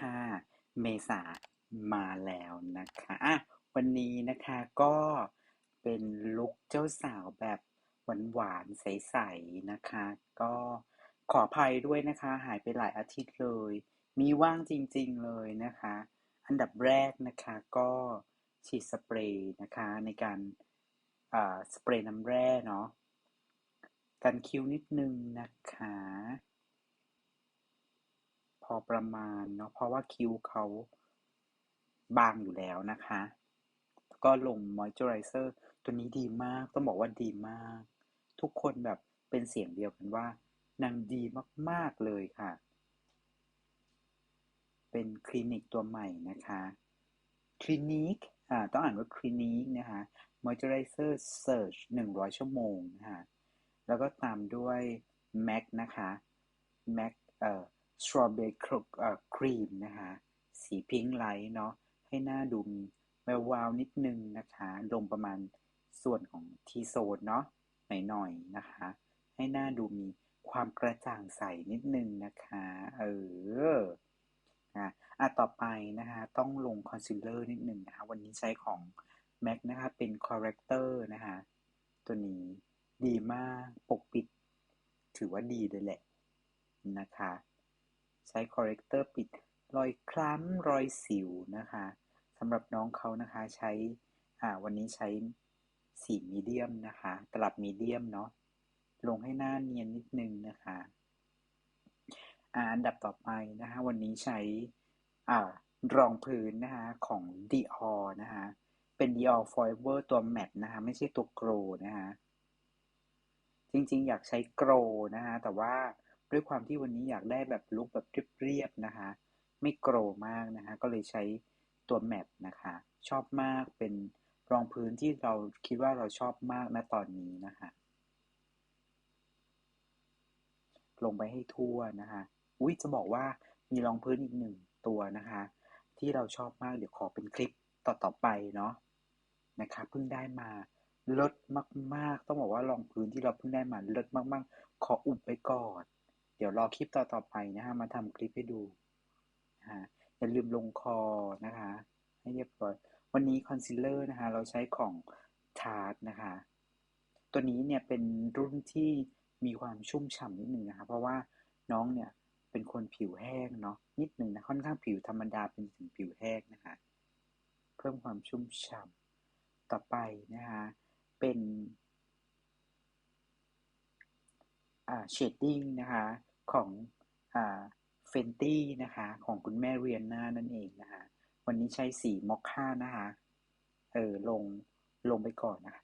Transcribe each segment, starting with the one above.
ค่ะ เมษามาแล้วนะคะอะวันนี้นะคะก็เป็นลุคเจ้าสาวแบบหวานๆใสๆนะคะ ก็ขออภัยด้วยนะคะ หายไปหลายอาทิตย์เลย มีว่างจริงๆเลยนะคะ อันดับแรกนะคะก็ฉีดสเปรย์นะคะในการอ่าสเปรย์น้ำแร่เนาะกันคิ้วนิดนึงนะคะ อประมาณเนาะเพราะว่าคิ้วเขาบางอยู่แล้วนะคะ ก็ลงมอยเจอไรเซอร์ตัวนี้ดีมากต้องบอกว่าดีมาก ทุกคนแบบเป็นเสียงเดียวกันว่านางดีมาก ๆ เลยค่ะ เป็นคลินิกตัวใหม่นะคะคลินิกอ่าต้องอ่านว่าคลินิกนะคะ Moisturizer Search 100 ชั่วโมงนะคะแล้วก็ตามด้วย MAC นะคะ MAC เอ่อ Strawberry Cream นะคะ สีพิงค์ไลท์เนาะให้หน้าดูมีแวววาวนิดนึงนะคะลงประมาณส่วนของทีโซนเนาะหน่อยๆนะคะ ให้หน้าดูมีความกระจ่างใสนิดนึงนะคะ เอออะอะต่อไปนะคะ ต้องลงคอนซีลเลอร์นิดนึงนะคะ วันนี้ใช้ของ MAC นะคะ เป็น corrector นะคะ ตัวนี้ดีมาก ปกปิด ถือว่าดีเลยแหละนะคะ ใช้ corrector ปิดรอยคล้ำรอยสิวนะคะสำหรับน้องเขานะคะใช้อ่าวันนี้ใช้สีมีเดียมนะคะ ตลับมีเดียมเนาะลงให้หน้าเนียนนิดนึงนะคะอ่าอันดับต่อไปนะคะ วันนี้ใช้อ่ารองพื้นนะคะของ Dior นะคะเป็น Dior Forever ตัวแมตนะคะ ไม่ใช่ตัวโกลนะคะจริงๆ อยากใช้โกลนะคะแต่ว่า ด้วยความที่วันนี้อยากได้แบบลุคแบบเรียบๆนะคะ ไม่โกรมากนะคะ ก็เลยใช้ตัวแมปนะคะ ชอบมากเป็นรองพื้นที่เราคิดว่าเราชอบมากนะตอนนี้นะคะ ลงไปให้ทั่วนะคะ อุ้ยจะบอกว่ามีรองพื้นอีกหนึ่งตัวนะคะ ที่เราชอบมากเดี๋ยวขอเป็นคลิปต่อๆไปเนาะนะคะเพิ่งได้มาลดมาก ๆ ต้องบอกว่ารองพื้นที่เราเพิ่งได้มาลดมาก ๆ ขออุบไปก่อน เดี๋ยวรอคลิปต่อๆไปนะคะมาทำคลิปให้ดูนะอย่าลืมลงคอนะคะ ให้เรียบร้อย วันนี้คอนซีลเลอร์นะคะ เราใช้ของทาร์ตนะคะ ตัวนี้เนี่ยเป็นรุ่นที่มีความชุ่มฉ่ำนิดหนึ่งนะคะ เพราะว่าน้องเนี่ยเป็นคนผิวแห้งเนาะนิดหนึ่งนะค่อนข้างผิวธรรมดาเป็นถึงผิวแห้งนะคะ เพิ่มความชุ่มฉ่ำต่อไปนะคะเป็นอ่าเชดดิ้งนะคะ ของอ่าเฟนตี้นะคะ ของคุณแม่เรียนนานั่นเองนะคะ วันนี้ใช้สีมอคค่านะคะเออลงลงไปก่อนนะคะ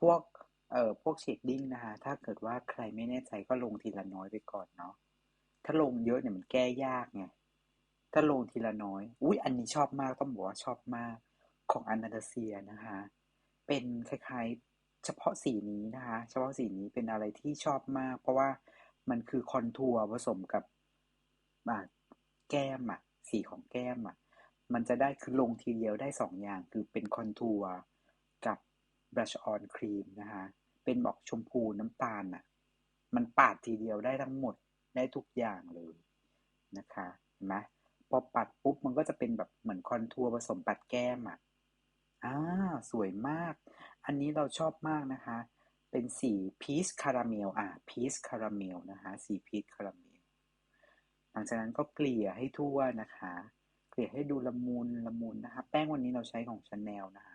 พวกเอ่อพวกเชดดิ้งนะคะ ถ้าเกิดว่าใครไม่แน่ใจก็ลงทีละน้อยไปก่อนเนาะถ้าลงเยอะเนี่ยมันแก้ยากไงถ้าลงทีละน้อย อุ้ยอันนี้ชอบมากต้องบอกว่าชอบมากของอนาตาเซียนะคะ เป็นคล้ายๆ เฉพาะสีนี้นะคะ เฉพาะสีนี้เป็นอะไรที่ชอบมาก เพราะว่า มันคือคอนทัวร์ผสมกับแก้มอะสีของแก้มอะมันจะได้คือลงทีเดียวได้สองอย่างคือเป็นคอนทัวร์กับบลัชออนครีมนะคะเป็นบอกชมพูน้ำตาลอะมันปาดทีเดียวได้ทั้งหมดได้ทุกอย่างเลยนะคะเห็นไหมพอปัดปุ๊บมันก็จะเป็นแบบเหมือนคอนทัวร์ผสมปัดแก้มอะอ่าสวยมาก อันนี้เราชอบมากนะคะ เป็นสีพีชคาราเมลอ่าพีชคาราเมลนะคะสีพีชคาราเมลหลังจากนั้นก็เกลี่ยให้ทั่วนะคะ เกลี่ยให้ดูละมุนละมุนนะคะ แป้งวันนี้เราใช้ของชาแนลนะคะ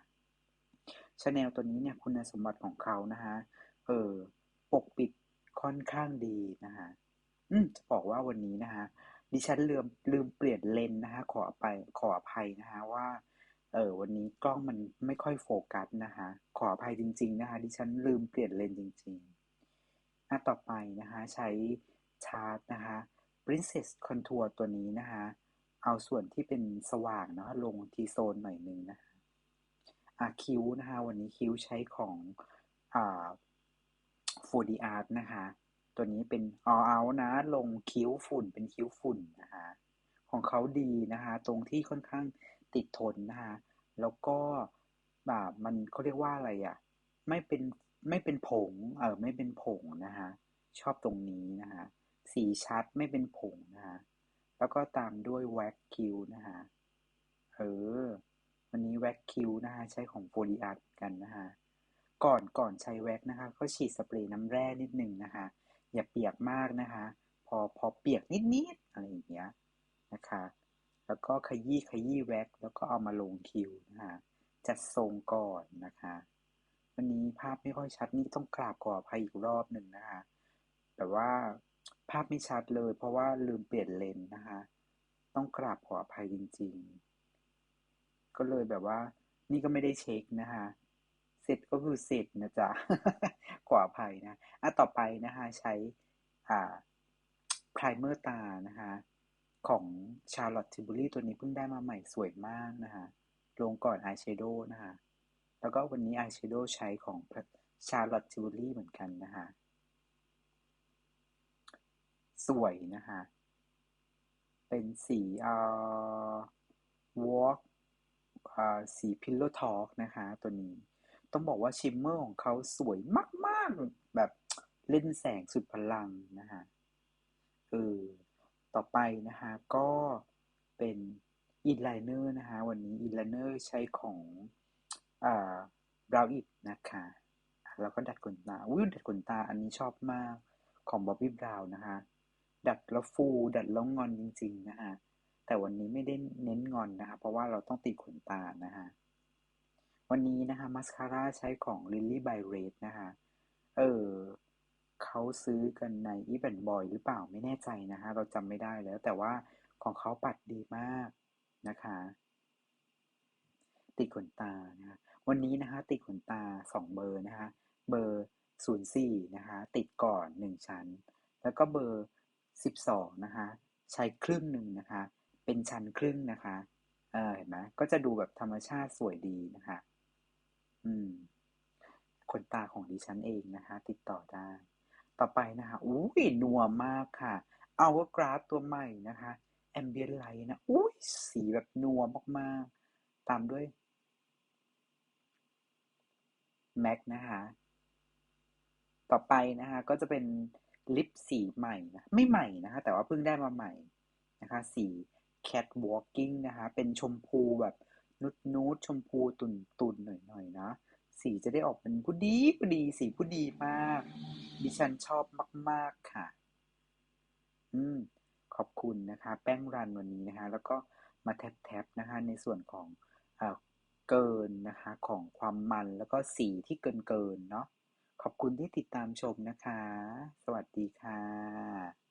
ชาแนลตัวนี้เนี่ยคุณสมบัติของเขานะคะเออปกปิดค่อนข้างดีนะคะอืมจะบอกว่าวันนี้นะคะดิฉันลืมลืมเปลี่ยนเลนนะคะ ขอไปขออภัยนะคะว่า เออวันนี้กล้องมันไม่ค่อยโฟกัสนะคะขออภัยจริง ๆ นะคะดิฉันลืมเปลี่ยนเลนจริงๆหน้าต่อไปนะคะใช้ชาร์ตนะคะ Princess Contour ตัวนี้นะคะเอาส่วนที่เป็นสว่างเนาะลงทีโซนหน่อยนึงนะคะอะคิ้วนะคะวันนี้คิ้วใช้ของอ่า 4D Art นะคะตัวนี้เป็น all out นะ ลงคิ้วฝุ่นเป็นคิ้วฝุ่นนะคะของเขาดีนะคะ ตรงที่ค่อนข้าง ติดทนนะคะแล้วก็แบบมันเขาเรียกว่าอะไรอะ่ะ ไม่เป็นไม่เป็นผง เออไม่เป็นผงนะคะชอบตรงนี้นะคะสีชัดไม่เป็นผงนะคะแล้วก็ตามด้วยแว็กคิวนะคะเออวันนี้แว็กคิวนะคะใช้ของโฟลีอาร์กันนะคะก่อนก่อนใช้แว็กนะคะ ก็ฉีดสเปรย์น้ำแร่นิดหนึ่งนะคะอย่าเปียกมากนะคะ พอพอเปียกนิดๆอะไรอย่างเงี้ยนะคะ แล้วก็ขยี้ขยี้แว็ก แล้วก็เอามาลงคิวนะคะจัดทรงก่อนนะคะวันนี้ภาพไม่ค่อยชัดนี่ต้องกราบขออภัยอีกรอบหนึ่งนะคะแต่ว่าภาพไม่ชัดเลย เพราะว่าลืมเปลี่ยนเลนส์นะคะ ต้องกราบขออภัยจริง ๆ ก็เลยแบบว่า นี่ก็ไม่ได้เช็คนะคะเสร็จก็คือเสร็จนะจ๊ะขออภัยนะอะต่อไปนะคะ ใช้อ่าไพรเมอร์ตานะคะ ของชาร์ลอตทิบูรี่ตัวนี้เพิ่งได้มาใหม่สวยมากนะคะลงก่อนอายแชโดว์นะคะแล้วก็วันนี้อายแชโดว์ใช้ของชาร์ลอตทิบูรี่เหมือนกันนะคะสวยนะคะเป็นสีเอ่อ walk อ่าสี pillow talk นะคะตัวนี้ ต้องบอกว่าชิมเมอร์ของเขาสวยมาก ๆ แบบเล่นแสงสุดพลังนะคะ ต่อไปนะคะก็เป็นอินไลเนอร์นะคะวันนี้อินไลเนอร์ใช้ของอ่าบราวอิดนะคะแล้วก็ดัดขนตาอุ้ยดัดขนตาอันนี้ชอบมากของบ๊อบบี้บราวน์นะคะดัดแล้วฟู ดัดแล้วงอนจริงๆนะคะแต่วันนี้ไม่ได้เน้นงอนนะคะเพราะว่าเราต้องติดขนตานะคะวันนี้นะคะมาสคาร่าใช้ของ Lily by Red นะคะเออ เขาซื้อกันในอีเวนบอยหรือเปล่าไม่แน่ใจนะคะเราจำไม่ได้แล้ว แต่ว่าของเขาปัดดีมากนะคะ ติดขนตานะะวันนี้นะคะ ติดขนตาสองเบอร์นะคะ เบอร์ศูนย์สี่นะคะ ติดก่อนหนึ่งชั้น แล้วก็เบอร์สิบสองนะคะ ใช้ครึ่งหนึ่งนะคะ เป็นชั้นครึ่งนะคะ เออเห็นไหมก็จะดูแบบธรรมชาติสวยดีนะคะ อืมขนตาของดิฉันเองนะคะ ติดต่อได้ ต่อไปนะคะอุ้ยนัวมากค่ะเอาว่ากราฟตัวใหม่นะคะแอมเบียนไลท์นะอุ้ยสีแบบนัวมากๆ ตามด้วยแม็กนะคะต่อไปนะคะก็จะเป็นลิปสีใหม่นะไม่ใหม่นะคะแต่ว่าเพิ่งได้มาใหม่นะคะสี cat walking นะคะเป็นชมพูแบบนุดนูดชมพูตุ่นตุนหน่อยหน่อยนะ สีจะได้ออกเป็นผู้ดีผู้ดี สีผู้ดีมาก ดิฉันชอบมาก ๆ ค่ะ อืม ขอบคุณนะคะ แป้งรันวันนี้นะคะ แล้วก็มาแท็บๆนะคะ ในส่วนของเอ่อเกินนะคะ ของความมันแล้วก็สีที่เกินเกินเนาะขอบคุณที่ติดตามชมนะคะ สวัสดีค่ะ